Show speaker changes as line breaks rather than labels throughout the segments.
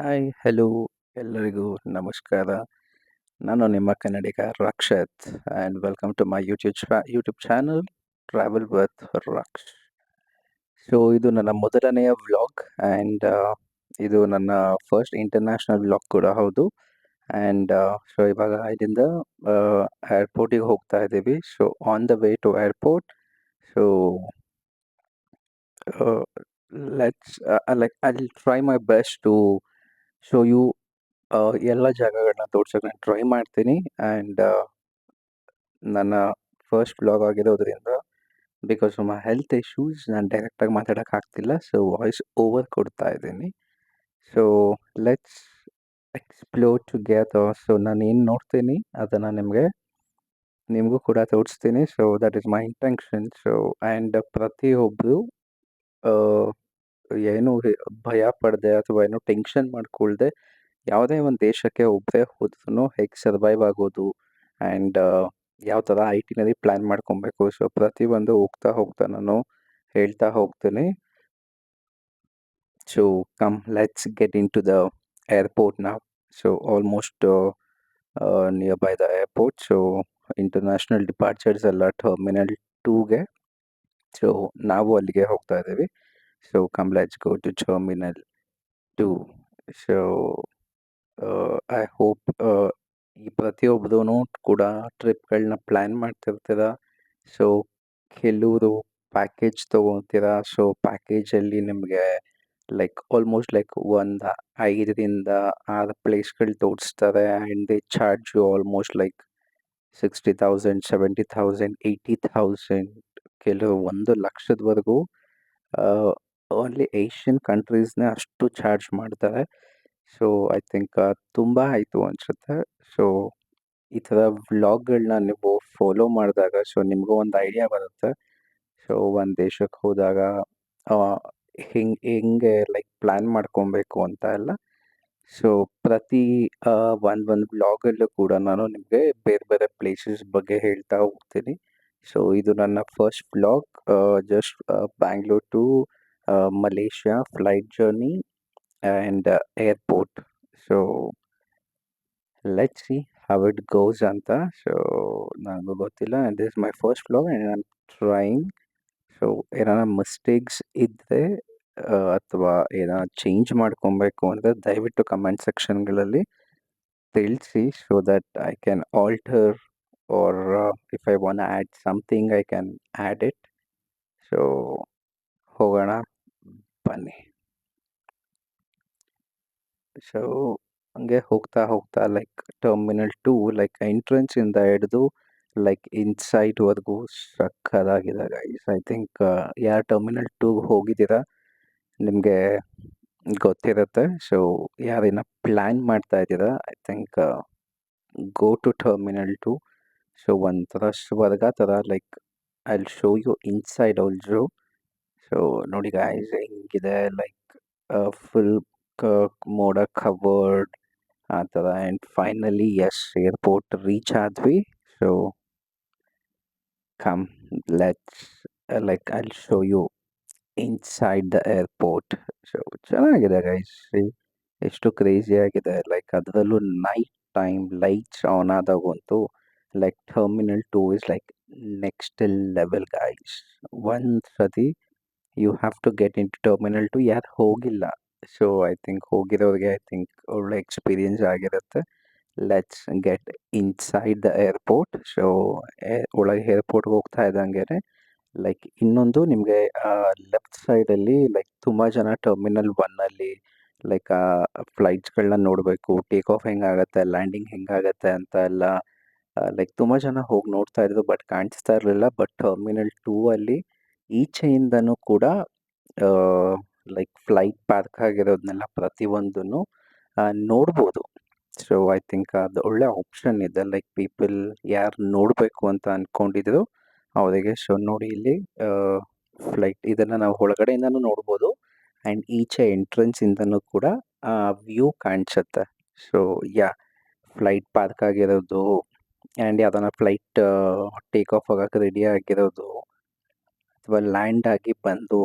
Hi, hello ಎಲ್ಲರಿಗೂ ನಮಸ್ಕಾರ. ನಾನು ನಿಮ್ಮ Kannadiga Rakshath and welcome to my YouTube YouTube channel travel with Raksh. So ಇದು ನನ್ನ ಮೊದಲನೆಯ ವ್ಲಾಗ್ ಆ್ಯಂಡ್ ಇದು ನನ್ನ ಫಸ್ಟ್ ಇಂಟರ್ನ್ಯಾಷನಲ್ ವ್ಲಾಗ್ ಕೂಡ ಹೌದು. ಆ್ಯಂಡ್ ಸೊ ಇವಾಗ ಇಲ್ಲಿಂದ ಏರ್ಪೋರ್ಟಿಗೆ ಹೋಗ್ತಾ ಇದ್ದೀವಿ. So on the way to airport so let's like I will try my best to show ಇವು ಎಲ್ಲ ಜಾಗಗಳನ್ನ ತೋರ್ಸೋಕೆ ನಾನು ಟ್ರೈ ಮಾಡ್ತೀನಿ. ಆ್ಯಂಡ್ ನನ್ನ ಫಸ್ಟ್ ಬ್ಲಾಗ್ ಆಗಿರೋದ್ರಿಂದ because of my health issues ನಾನು ಡೈರೆಕ್ಟಾಗಿ ಮಾತಾಡೋಕೆ ಆಗ್ತಿಲ್ಲ. ಸೊ ವಾಯ್ಸ್ ಓವರ್ ಕೊಡ್ತಾ ಇದ್ದೀನಿ. ಸೊ ಲೆಟ್ಸ್ ಎಕ್ಸ್ಪ್ಲೋರ್ ಗ್ಯಾತ್ ಸೊ ನಾನು ಏನು ನೋಡ್ತೀನಿ, ಅದನ್ನು ನಿಮಗೆ, ನಿಮಗೂ ಕೂಡ ತೋರಿಸ್ತೀನಿ. So that is my intention so and ಪ್ರತಿಯೊಬ್ಬರು ಏನು ಭಯ ಪಡದೆ ಅಥವಾ ಏನೋ ಟೆನ್ಷನ್ ಮಾಡ್ಕೊಳ್ದೆ ಯಾವುದೇ ಒಂದು ದೇಶಕ್ಕೆ ಒಬ್ಬರೇ ಹೋದ್ರೂ ಹೇಗೆ ಸರ್ವೈವ್ ಆಗೋದು ಆ್ಯಂಡ್ ಯಾವ ಥರ ಐಟಿನರಿ ಪ್ಲ್ಯಾನ್ ಮಾಡ್ಕೊಬೇಕು. ಸೊ ಪ್ರತಿಯೊಂದು ಹೋಗ್ತಾ ಹೋಗ್ತಾ ನಾನು ಹೇಳ್ತಾ ಹೋಗ್ತೀನಿ. So come let's get into the airport ನಾವು so almost near by the airport so international departures ಎಲ್ಲ ಟರ್ಮಿನಲ್ ಟೂಗೆ ಸೊ ನಾವು ಅಲ್ಲಿಗೆ ಹೋಗ್ತಾ ಇದ್ದೀವಿ. So come let's go to terminal two so I hope ಈ ಪ್ರತಿಯೊಬ್ಬರೂ ಕೂಡ ಟ್ರಿಪ್ಗಳನ್ನ ಪ್ಲ್ಯಾನ್ ಮಾಡ್ತಿರ್ತೀರ ಸೊ ಕೆಲವರು ಪ್ಯಾಕೇಜ್ ತೊಗೊತೀರ ಸೊ ಪ್ಯಾಕೇಜಲ್ಲಿ ನಿಮಗೆ ಲೈಕ್ ಆಲ್ಮೋಸ್ಟ್ ಲೈಕ್ ಒಂದು ಐದರಿಂದ ಆರು ಪ್ಲೇಸ್ಗಳು ತೋರಿಸ್ತಾರೆ and they charge you almost like sixty thousand seventy thousand eighty thousand ಕೆಲವು ಒಂದು ಲಕ್ಷದವರೆಗೂ ಓನ್ಲಿ ಏಷ್ಯನ್ ಕಂಟ್ರೀಸ್ನೇ ಅಷ್ಟು ಚಾರ್ಜ್ ಮಾಡ್ತಾರೆ. ಸೊ ಐ ಥಿಂಕ್ ತುಂಬ ಆಯಿತು ಅನಿಸುತ್ತೆ. ಸೊ ಈ ಥರ ವ್ಲಾಗ್ಗಳನ್ನ ನೀವು ಫಾಲೋ ಮಾಡಿದಾಗ ಸೊ ನಿಮಗೂ ಒಂದು ಐಡಿಯಾ ಬರುತ್ತೆ. ಸೊ ಒಂದು ದೇಶಕ್ಕೆ ಹೋದಾಗ ಹೆಂಗ್, ಹೆಂಗೆ ಲೈಕ್ ಪ್ಲ್ಯಾನ್ ಮಾಡ್ಕೊಬೇಕು ಅಂತ ಎಲ್ಲ. ಸೊ ಪ್ರತಿ ಒಂದು ಒಂದು ವ್ಲಾಗಲ್ಲೂ ಕೂಡ ನಾನು ನಿಮಗೆ ಬೇರೆ ಬೇರೆ ಪ್ಲೇಸಸ್ ಬಗ್ಗೆ ಹೇಳ್ತಾ ಹೋಗ್ತೀನಿ. ಸೊ ಇದು ನನ್ನ first blog just Bangalore to Malaysia flight journey and airport so let see how it goes ಅಂತ ಸೊ ನನಗೂ ಗೊತ್ತಿಲ್ಲ and this my first vlog and I am trying so ಏನಾರ ಮಿಸ್ಟೇಕ್ಸ್ ಇದ್ದರೆ ಅಥವಾ ಏನಾರ ಚೇಂಜ್ ಮಾಡ್ಕೊಬೇಕು ಅಂದರೆ ದಯವಿಟ್ಟು ಕಮೆಂಟ್ ಸೆಕ್ಷನ್ಗಳಲ್ಲಿ ತಿಳಿಸಿ so that I can alter or if I want add something I can add it so ಹೋಗೋಣ. ಬನ್ನಿ. ಸೊ ಹಂಗೆ ಹೋಗ್ತಾ ಹೋಗ್ತಾ ಲೈಕ್ ಟರ್ಮಿನಲ್ ಟು ಲೈಕ್ ಎಂಟ್ರೆನ್ಸಿಂದ ಹಿಡಿದು ಲೈಕ್ ಇನ್ಸೈಟ್ವರೆಗೂ ಸಕ್ಕದಾಗಿದೆ ಗೈಸ್ ಐ ಥಿಂಕ್ ಯಾರು ಟರ್ಮಿನಲ್ ಟೂಗೆ ಹೋಗಿದ್ದೀರಾ ನಿಮಗೆ ಗೊತ್ತಿರುತ್ತೆ. ಸೊ ಯಾರೇನ ಪ್ಲ್ಯಾನ್ ಮಾಡ್ತಾ ಇದ್ದೀರಾ? I think go to terminal two so ಒಂಥರ ಸ್ವರ್ಗ ಥರ like I show you inside also so ನೋಡಿ ಗಾಯ್ಸ್ ಹೆಂಗಿದೆ ಲೈಕ್ ಫುಲ್ ಮೋಡ ಕವರ್ಡ್ ಆ ಥರ and finally yes airport reach ಆದ್ವಿ so come let's like I will show you inside the airport so ಚೆನ್ನಾಗಿದೆ ಗೈಸ್ ಎಷ್ಟು ಕ್ರೇಜಿ ಆಗಿದೆ ಲೈಕ್ ಅದರಲ್ಲೂ night time lights on ಆದಾಗಂತೂ like terminal two is like next level guys ಒಂದು ಸತಿ you have to get into terminal two ಯಾರು ಹೋಗಿಲ್ಲ. So I think ಹೋಗಿರೋರಿಗೆ I think ಒಳ್ಳೆ ಎಕ್ಸ್ಪೀರಿಯನ್ಸ್ ಆಗಿರುತ್ತೆ. Let's get inside the airport so ಒಳಗೆ ಏರ್ಪೋರ್ಟ್ಗೆ ಹೋಗ್ತಾ ಇದ್ದಂಗೆ ಲೈಕ್ ಇನ್ನೊಂದು ನಿಮಗೆ ಲೆಫ್ಟ್ ಸೈಡಲ್ಲಿ ಲೈಕ್ ತುಂಬ ಜನ ಟರ್ಮಿನಲ್ ಒನ್ನಲ್ಲಿ ಲೈಕ್ ಫ್ಲೈಟ್ಸ್ಗಳನ್ನ ನೋಡಬೇಕು. ಟೇಕ್ ಆಫ್ ಹೆಂಗಾಗತ್ತೆ ಲ್ಯಾಂಡಿಂಗ್ ಹೆಂಗಾಗತ್ತೆ ಅಂತ ಎಲ್ಲ ಲೈಕ್ ತುಂಬ ಜನ ಹೋಗಿ ನೋಡ್ತಾ ಇದ್ರು ಬಟ್ ಕಾಣಿಸ್ತಾ ಇರಲಿಲ್ಲ. ಬಟ್ ಟರ್ಮಿನಲ್ ಟೂ ಅಲ್ಲಿ ಈಚೆಯಿಂದನೂ ಕೂಡ ಲೈಕ್ ಫ್ಲೈಟ್ ಪಾರ್ಕ್ ಆಗಿರೋದನ್ನೆಲ್ಲ ಪ್ರತಿಯೊಂದನ್ನು ನೋಡ್ಬೋದು. ಸೊ ಐ ಥಿಂಕ್ ಅದು ಒಳ್ಳೆ ಆಪ್ಷನ್ ಇದೆ. ಲೈಕ್ ಪೀಪಲ್ ಯಾರು ನೋಡಬೇಕು ಅಂತ ಅಂದ್ಕೊಂಡಿದ್ರು ಅವರಿಗೆ ಸೊ ನೋಡಿ ಇಲ್ಲಿ ಫ್ಲೈಟ್ ಇದನ್ನು ನಾವು ಒಳಗಡೆಯಿಂದನೂ ನೋಡ್ಬೋದು. ಆ್ಯಂಡ್ ಈಚೆ ಎಂಟ್ರೆನ್ಸಿಂದನೂ ಕೂಡ ವ್ಯೂ ಕಾಣಿಸುತ್ತೆ. ಸೊ ಯಾ ಫ್ಲೈಟ್ ಪಾರ್ಕ್ ಆಗಿರೋದು ಆ್ಯಂಡ್ ಯಾವ್ದಾನ ಫ್ಲೈಟ್ ಟೇಕ್ ಆಫ್ ಆಗೋಕೆ ರೆಡಿ ಆಗಿರೋದು ಅಥವಾ ಲ್ಯಾಂಡ್ ಆಗಿ ಬಂದು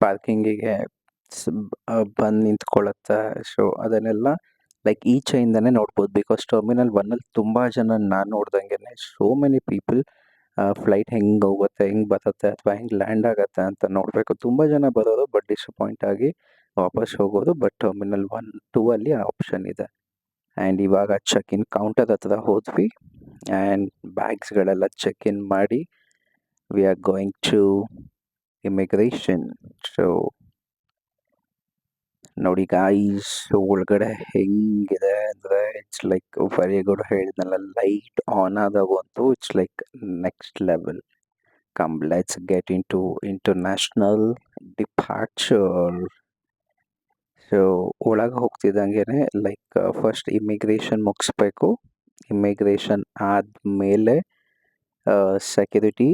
ಪಾರ್ಕಿಂಗಿಗೆ ಸ್ ಬಂದು ನಿಂತ್ಕೊಳ್ಳುತ್ತೆ ಸೊ ಅದನ್ನೆಲ್ಲ ಲೈಕ್ ಈಚೆಯಿಂದನೇ ನೋಡ್ಬೋದು. ಬಿಕಾಸ್ ಟರ್ಮಿನಲ್ ಒನ್ನಲ್ಲಿ ತುಂಬ ಜನ ನಾನು ನೋಡ್ದಂಗೆ ಸೋ ಮೆನಿ ಪೀಪಲ್ ಫ್ಲೈಟ್ ಹೆಂಗೆ ಹೋಗುತ್ತೆ ಹೆಂಗೆ ಬರುತ್ತೆ ಅಥವಾ ಹೆಂಗೆ ಲ್ಯಾಂಡ್ ಆಗುತ್ತೆ ಅಂತ ನೋಡಬೇಕು. ತುಂಬ ಜನ ಬರೋದು ಬಟ್ ಡಿಸಪಾಯಿಂಟ್ ಆಗಿ ವಾಪಸ್ ಹೋಗೋದು ಬಟ್ ಟರ್ಮಿನಲ್ ಒನ್ ಟೂ ಅಲ್ಲಿ ಆ ಆಪ್ಷನ್ ಇದೆ. ಆ್ಯಂಡ್ ಇವಾಗ ಚೆಕ್ ಇನ್ ಕೌಂಟರ್ ಹತ್ರ ಹೋದ್ವಿ. ಆ್ಯಂಡ್ ಬ್ಯಾಗ್ಸ್ಗಳೆಲ್ಲ ಚೆಕ್ ಇನ್ ಮಾಡಿ we are going to immigration so ನೋಡಿ ಗಾಯ್ಸ್ ಒಳಗಡೆ ಹೆಂಗಿದೆ ಅಂದರೆ ಇಟ್ಸ್ ಲೈಕ್ ವೆರಿ ಗುಡ್ ಹೇಳಿದ್ನಲ್ಲ light on ಆದಾಗಂತೂ it's like next level come let's get into international departure so ಒಳಗೆ ಹೋಗ್ತಿದ್ದಂಗೆ ಲೈಕ್ ಫಸ್ಟ್ ಇಮಿಗ್ರೇಷನ್ ಮುಗಿಸ್ಬೇಕು. ಇಮಿಗ್ರೇಷನ್ ಆದಮೇಲೆ security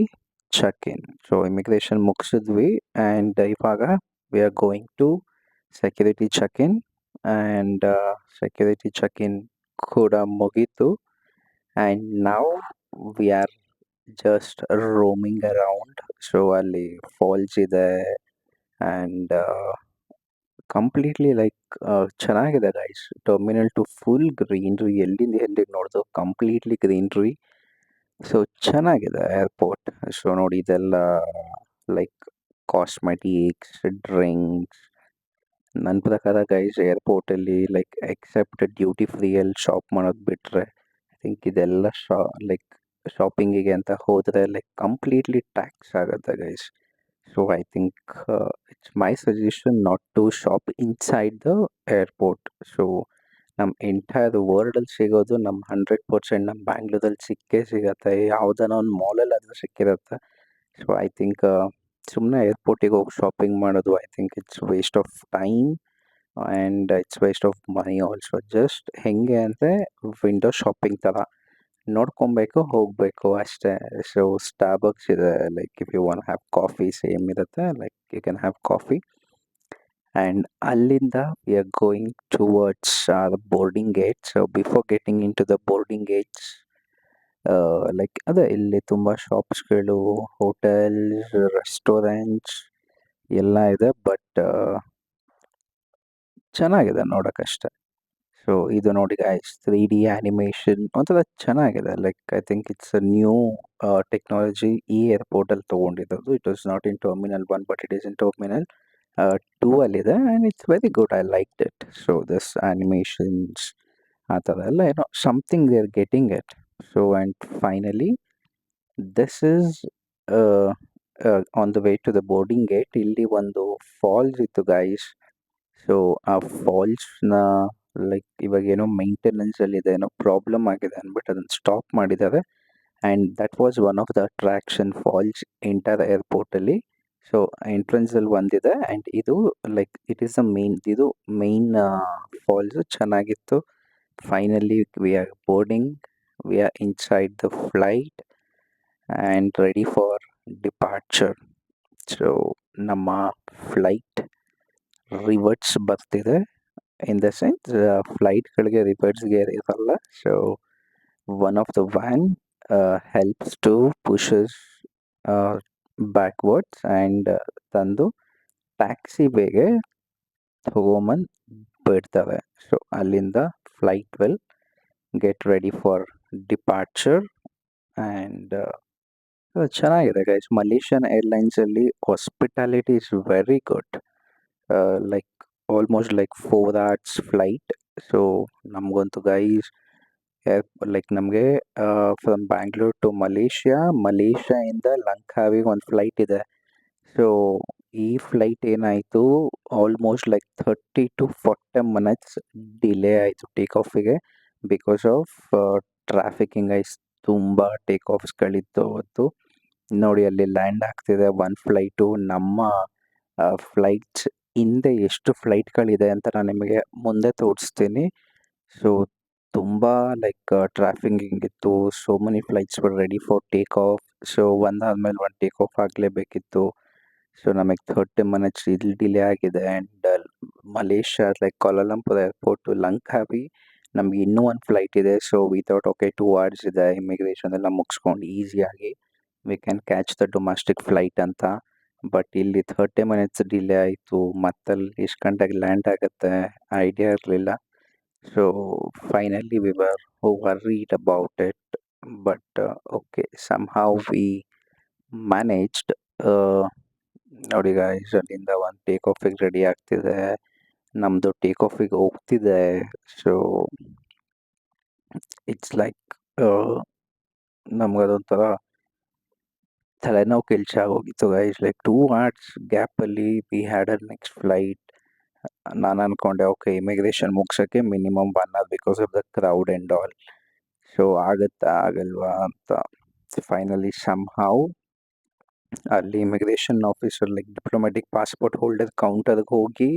check in so immigration ಮುಗಿಸಿದ್ವಿ and ಇವಾಗ we are going to security check in and security check in ಕೂಡ ಮುಗೀತು and ನಾವು we are just roaming around so ಅಲ್ಲಿ falls ಇದೆ ಆ್ಯಂಡ್ ಕಂಪ್ಲೀಟ್ಲಿ ಲೈಕ್ ಚೆನ್ನಾಗಿದೆ guys terminal two full greenery ಎಲ್ಲಿಂದ ಎಲ್ಲಿಗೆ ನೋಡಿದ್ರು ಕಂಪ್ಲೀಟ್ಲಿ ಗ್ರೀನ್ರಿ ಸೊ ಚೆನ್ನಾಗಿದೆ ಏರ್ಪೋರ್ಟ್ ಸೊ ನೋಡಿ ಇದೆಲ್ಲ ಲೈಕ್ ಕಾಸ್ಮೆಟಿಕ್ಸ್ ಡ್ರಿಂಕ್ಸ್ ನನ್ನ ಪ್ರಕಾರ ಗೈಸ್ ಏರ್ಪೋರ್ಟಲ್ಲಿ ಲೈಕ್ ಎಕ್ಸೆಪ್ಟ್ ಡ್ಯೂಟಿ ಫ್ರೀಯಲ್ಲಿ ಶಾಪ್ ಮಾಡೋದು ಬಿಟ್ಟರೆ ಐ ಥಿಂಕ್ ಇದೆಲ್ಲ ಶಾ ಲೈಕ್ ಶಾಪಿಂಗಿಗೆ ಅಂತ ಹೋದರೆ ಲೈಕ್ ಕಂಪ್ಲೀಟ್ಲಿ ಟ್ಯಾಕ್ಸ್ ಆಗುತ್ತೆ guys so I think it's my suggestion not to shop inside the airport so ನಮ್ಮ ಎಂಟೈರ್ ವರ್ಲ್ಡಲ್ಲಿ ಸಿಗೋದು ನಮ್ಮ ಹಂಡ್ರೆಡ್ ಪರ್ಸೆಂಟ್ ನಮ್ಮ ಬ್ಯಾಂಗ್ಳೂರಲ್ಲಿ ಸಿಕ್ಕೇ ಸಿಗತ್ತೆ. ಯಾವ್ದಾನ ಒಂದು ಮಾಲಲ್ಲಿ ಆದರೂ ಸಿಕ್ಕಿರುತ್ತೆ. ಸೊ ಐ ಥಿಂಕ್ ಸುಮ್ಮನೆ ಏರ್ಪೋರ್ಟಿಗೆ ಹೋಗಿ ಶಾಪಿಂಗ್ ಮಾಡೋದು I think it's waste of time and it's waste of money also just ಹೆಂಗೆ ಅಂದರೆ ವಿಂಡೋ ಶಾಪಿಂಗ್ ಥರ ನೋಡ್ಕೊಬೇಕು, ಹೋಗಬೇಕು ಅಷ್ಟೇ. ಸೊ ಸ್ಟಾರ್ಬಕ್ಸ್ ಇದೆ like if you want have coffee same ಇರುತ್ತೆ. Like you can have coffee and ಅಲ್ಲಿಂದ we are going towards our boarding gate so before getting into the boarding gates like ಅದೇ ಇಲ್ಲಿ ತುಂಬ ಶಾಪ್ಸ್ಗಳು ಹೋಟೆಲ್ಸ್ ರೆಸ್ಟೋರೆಂಟ್ಸ್ ಎಲ್ಲ ಇದೆ. But ಚೆನ್ನಾಗಿದೆ ನೋಡೋಕ್ಕಷ್ಟೆ. So ಇದು ನೋಡಿ ಗೈಸ್ ತ್ರೀ ಡಿ ಆ್ಯನಿಮೇಷನ್ ಒಂಥರ ಚೆನ್ನಾಗಿದೆ. Like I think it's a new technology ಈ ಏರ್ಪೋರ್ಟಲ್ಲಿ ತೊಗೊಂಡಿರೋದು. It was not in terminal one but it is in terminal two ಅಲ್ಲಿದೆ and it's very good I like it so this animations ಆ ಥರ ಎಲ್ಲ ಏನೋ something they are getting it so and finally this is on the way to the boarding gate ಇಲ್ಲಿ ಒಂದು falls ಇತ್ತು guys so ಆ ಫಾಲ್ಸ್ನ ಲೈಕ್ ಇವಾಗ ಏನೋ ಮೇಂಟೆನೆನ್ಸಲ್ಲಿ ಇದೆ, ಏನೋ ಪ್ರಾಬ್ಲಮ್ ಆಗಿದೆ ಅಂದ್ಬಿಟ್ಟು ಅದನ್ನು ಸ್ಟಾಪ್ ಮಾಡಿದ್ದಾರೆ. And that was one of the attraction falls enter ಏರ್ಪೋರ್ಟಲ್ಲಿ so ಎಂಟ್ರೆನ್ಸಲ್ಲಿ ಒಂದಿದೆ ಆ್ಯಂಡ್ ಇದು like it is the main ಇದು ಮೇನ್ ಫಾಲ್ಸು ಚೆನ್ನಾಗಿತ್ತು. Finally we are boarding we are inside the flight and ready for departure so ನಮ್ಮ flight reverse ಬರ್ತಿದೆ. In the sense ಫ್ಲೈಟ್ಗಳಿಗೆ ರಿವರ್ಟ್ಸ್ಗೆ gear ಇರಲ್ಲ. So one of the van helps to pushes backwards and ತಂದು taxi ಬೇಗೆ ಹೋಗೋಮನ್ ಬಿಡ್ತವೆ. So ಅಲ್ಲಿಂದ flight will get ready for departure and ಚೆನ್ನಾಗಿದೆ guys Malaysian ಏರ್ಲೈನ್ಸಲ್ಲಿ hospitality is very good like almost like four hours flight so ನಮಗಂತೂ guys like ನಮಗೆ from Bangalore to Malaysia ಮಲೇಷ್ಯಾಯಿಂದ ಲಂಕಾವಿಗೆ ಒಂದು ಫ್ಲೈಟ್ ಇದೆ. ಸೊ ಈ ಫ್ಲೈಟ್ ಏನಾಯಿತು almost like thirty to forty minutes delay ಆಯಿತು ಟೇಕ್ ಆಫಿಗೆ ಬಿಕಾಸ್ ಆಫ್ ಟ್ರಾಫಿಕಿಂಗ್ ಐಸ್ ತುಂಬ ಟೇಕ್ ಆಫ್ಸ್ಗಳಿತ್ತು ಅವತ್ತು. ನೋಡಿ ಅಲ್ಲಿ ಲ್ಯಾಂಡ್ ಆಗ್ತಿದೆ ಒನ್ ಫ್ಲೈಟು ನಮ್ಮ ಫ್ಲೈಟ್ಸ್ ಹಿಂದೆ ಎಷ್ಟು ಫ್ಲೈಟ್ಗಳಿದೆ ಅಂತ ನಾನು ನಿಮಗೆ ಮುಂದೆ ತೋರಿಸ್ತೀನಿ. ಸೊ ತುಂಬ ಲೈಕ್ ಟ್ರಾಫಿಕಿಂಗ್ ಇತ್ತು. So many flights were ready for take off so ಒಂದಾದ್ಮೇಲೆ ಒಂದು ಟೇಕ್ ಆಫ್ ಆಗಲೇಬೇಕಿತ್ತು. ಸೊ ನಮಗೆ ಥರ್ಟಿ ಮಿನಿಟ್ಸ್ ಇಲ್ಲಿ ಡಿಲೇ ಆಗಿದೆ. And Malaysia like Kuala Lumpur airport to Langkawi ನಮ್ಗೆ ಇನ್ನೂ ಒಂದು ಫ್ಲೈಟ್ ಇದೆ. So without okay two hours ಇದೆ. ಇಮಿಗ್ರೇಷನ್ ಎಲ್ಲ ಮುಗಿಸ್ಕೊಂಡು ಈಸಿಯಾಗಿ we can catch the domestic flight ಅಂತ. ಬಟ್ ಇಲ್ಲಿ ಥರ್ಟಿ ಮಿನಿಟ್ಸ್ ಡಿಲೇ ಆಯಿತು. ಮತ್ತಲ್ಲಿ ಎಷ್ಟು ಗಂಟೆಗೆ ಲ್ಯಾಂಡ್ ಆಗುತ್ತೆ? ಐಡಿಯಾ ಇರಲಿಲ್ಲ. So finally we were worried about it but uh, okay somehow we managed uh, ನೋಡಿ ಗಾಯ್ಸ್ ಅಲ್ಲಿಂದ ಒಂದು ಟೇಕ್ ಆಫಿಗೆ ರೆಡಿ ಆಗ್ತಿದೆ. ನಮ್ಮದು ಟೇಕ್ ಆಫಿಗೆ ಹೋಗ್ತಿದೆ. ಸೊ ಇಟ್ಸ್ ಲೈಕ್ ನಮ್ಗದೊಂಥರ ತಲೆನೋವು ಕೆಲ್ಸ ಆಗೋಗಿತ್ತು ಗೈಸ್ ಲೈಕ್ ಟೂ ಅವರ್ಸ್ ಗ್ಯಾಪಲ್ಲಿ we had a next flight ನಾನು ಅಂದ್ಕೊಂಡೆ okay immigration ಮುಗ್ಸೋಕ್ಕೆ minimum one hour because of the crowd and all so ಆಗುತ್ತಾ? ಆಗಲ್ವಾ ಅಂತ. ಫೈನಲಿ ಸಮ್ ಹೌ ಅಲ್ಲಿ immigration officer like diplomatic passport holder ಕೌಂಟರ್ಗೆ ಹೋಗಿ,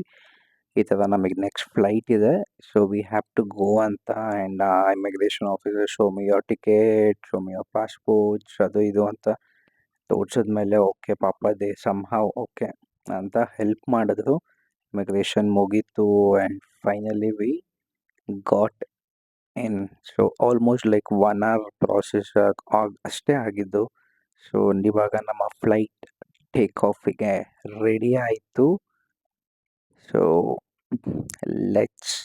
ಈ ಥರ ನಮಗೆ ನೆಕ್ಸ್ಟ್ ಫ್ಲೈಟ್ ಇದೆ. So we have to go ಅಂತ ಆ್ಯಂಡ್ ಆ immigration officer show me your ticket show me your passports ಅದು ಇದು ಅಂತ ತೋರ್ಸಿದ್ಮೇಲೆ ಓಕೆ ಪಾಪ ದೇ ಸಮ್ ಹೌ ಓಕೆ ಅಂತ ಹೆಲ್ಪ್ ಮಾಡಿದ್ರು. ಇಮಿಗ್ರೇಷನ್ ಮುಗೀತು and finally we got in so almost like one hour process ಅಷ್ಟೇ ಆಗಿದ್ದು. ಸೊ ಇವಾಗ ನಮ್ಮ ಫ್ಲೈಟ್ ಟೇಕ್ ಆಫಿಗೆ ರೆಡಿ ಆಯಿತು. So let's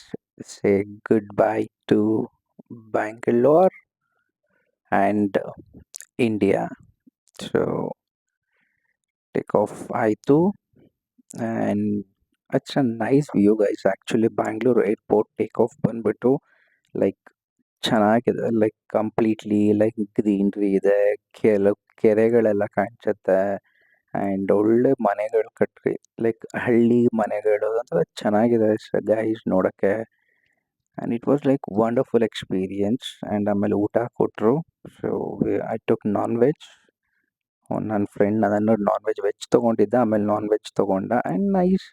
say goodbye to Bangalore and India so take off ಆಯಿತು. And a nice view guys actually Bangalore airport take off ಬಂದ್ಬಿಟ್ಟು like ಚೆನ್ನಾಗಿದೆ. Like completely like greenery ಇದೆ. ಕೆಲವು ಕೆರೆಗಳೆಲ್ಲ ಕಾಣಿಸುತ್ತೆ. ಆ್ಯಂಡ್ ಒಳ್ಳೆ ಮನೆಗಳು ಕಟ್ರಿ. ಲೈಕ್ ಹಳ್ಳಿ ಮನೆಗಳು ಅಂದರೆ ಚೆನ್ನಾಗಿದೆ ಗೈಸ್ ನೋಡೋಕ್ಕೆ. And it was like wonderful experience and ಆಮೇಲೆ ಊಟ ಕೊಟ್ಟರು so I took non veg ನನ್ನ ಫ್ರೆಂಡ್ ಅದನ್ನು ನಾನ್ ವೆಜ್ ವೆಜ್ ತೊಗೊಂಡಿದ್ದ, ಆಮೇಲೆ ನಾನ್ ವೆಜ್ ತೊಗೊಂಡ and nice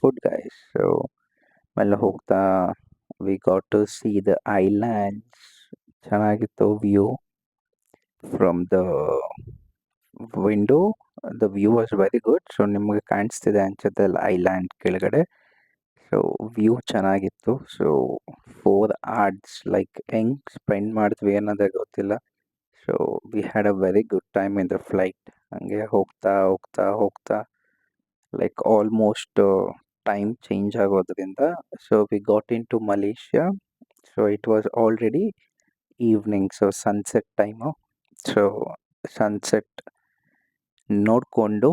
food guys so ಆಮೇಲೆ ಹೋಗ್ತಾ we got to see the islands ಚೆನ್ನಾಗಿತ್ತು view from the window the view was very good so ನಿಮಗೆ ಕಾಣಿಸ್ತಿದೆ ಅನ್ಸುತ್ತೆ ಐಲ್ಯಾಂಡ್ ಕೆಳಗಡೆ. ಸೊ ವ್ಯೂ ಚೆನ್ನಾಗಿತ್ತು. ಸೊ ಫೋರ್ ಆರ್ಡ್ಸ್ ಲೈಕ್ ಹೆಂಗೆ ಸ್ಪೆಂಡ್ ಮಾಡಿದ್ವಿ ಅನ್ನೋದೇ ಗೊತ್ತಿಲ್ಲ. So we had a very good time in the flight ಹಂಗೆ ಹೋಗ್ತಾ ಹೋಗ್ತಾ ಹೋಗ್ತಾ ಲೈಕ್ ಆಲ್ಮೋಸ್ಟ್ ಟೈಮ್ ಚೇಂಜ್ ಆಗೋದ್ರಿಂದ so we got into Malaysia so it was already evening so sunset time so sunset ನೋಡಿಕೊಂಡು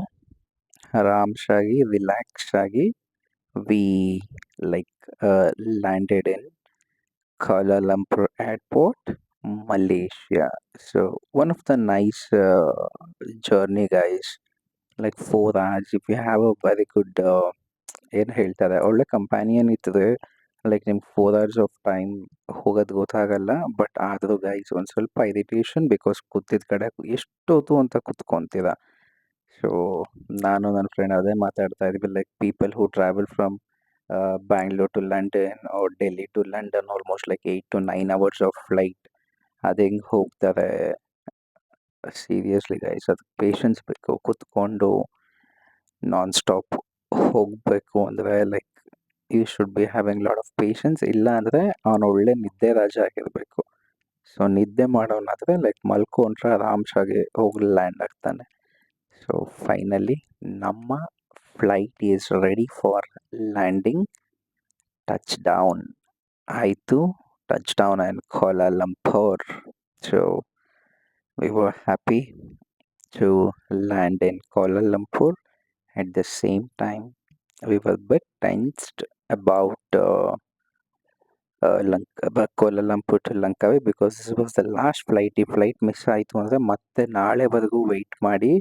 ಆರಾಮ್ಸಾಗಿ ರಿಲ್ಯಾಕ್ಸ್ ಆಗಿ we like landed in Kuala Lumpur airport Malaysia. So one of the nice uh, journey, guys. Like four hours. If you have a very good ಏನು ಹೇಳ್ತಾರೆ ಒಳ್ಳೆ companion ಇದ್ದರೆ like ನಿಮ್ಗೆ four hours of time ಹೋಗೋದು ಗೊತ್ತಾಗಲ್ಲ but ಆದರೂ guys ಒಂದು ಸ್ವಲ್ಪ ಇರಿಟೇಷನ್ ಬಿಕಾಸ್ ಕೂತಿದ್ದ ಕಡೆ ಎಷ್ಟೊತ್ತು ಅಂತ ಕುತ್ಕೊತೀರ ಸೊ ನಾನು ನನ್ನ ಫ್ರೆಂಡ್ ಅದೇ ಮಾತಾಡ್ತಾ ಇದ್ವಿ like people who travel from Bangalore to London Delhi to London almost like eight to nine hours of flight ಅದು ಹೆಂಗೆ ಹೋಗ್ತಾರೆ? ಸೀರಿಯಸ್ಲಿ ಗೈಸ್ ಅದಕ್ಕೆ ಪೇಷನ್ಸ್ ಬೇಕು. ಕುತ್ಕೊಂಡು ನಾನ್ ಸ್ಟಾಪ್ ಹೋಗಬೇಕು ಅಂದರೆ like you should be having lot of patience ಇಲ್ಲ ಅಂದರೆ ಅವನು ಒಳ್ಳೆ ನಿದ್ದೆ ರಾಜ ಆಗಿರಬೇಕು. ಸೊ ನಿದ್ದೆ ಮಾಡೋನಾದರೆ ಲೈಕ್ ಮಲ್ಕೊಂಡ್ರೆ ಆರಾಮ್ಸಾಗಿ ಹೋಗಿ ಲ್ಯಾಂಡ್ ಆಗ್ತಾನೆ. ಸೊ ಫೈನಲಿ ನಮ್ಮ flight is ready for landing touch down ಆಯಿತು. Touch in Kuala Lumpur. So we were happy to land in Kuala Lumpur. At the same time, we were a bit tensed about uh, uh, about Kuala Lumpur to Langkawi because this was the last flight. ಈ flight miss ಆಯಿತು ಅಂದರೆ ಮತ್ತೆ ನಾಳೆವರೆಗೂ weight ಮಾಡಿ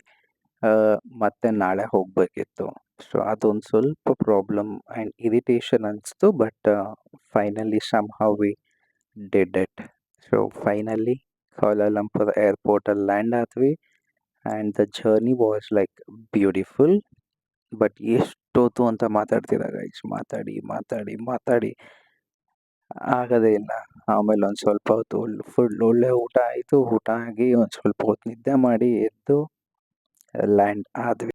ಮತ್ತೆ ನಾಳೆ ಹೋಗಬೇಕಿತ್ತು so ಅದೊಂದು ಸ್ವಲ್ಪ ಪ್ರಾಬ್ಲಮ್ ಆ್ಯಂಡ್ ಇರಿಟೇಷನ್ ಅನಿಸ್ತು but finally somehow we did it so finally Kuala Lumpur ಏರ್ಪೋರ್ಟಲ್ಲಿ land ಆದ್ವಿ and the journey was like beautiful but ಎಷ್ಟೊತ್ತು ಅಂತ ಮಾತಾಡ್ತೀರ ಗೈಸ್ ಮಾತಾಡಿ ಮಾತಾಡಿ ಮಾತಾಡಿ ಆಗೋದೇ ಇಲ್ಲ ಆಮೇಲೆ ಒಂದು ಸ್ವಲ್ಪ ಹೊತ್ತು ಒಳ್ಳೆ ಫುಲ್ ಒಳ್ಳೆ ಊಟ ಆಯಿತು. ಊಟ ಆಗಿ ಒಂದು ಸ್ವಲ್ಪ ಹೊತ್ತು ನಿದ್ದೆ ಮಾಡಿ ಎದ್ದು ಲ್ಯಾಂಡ್ ಆದ್ವಿ.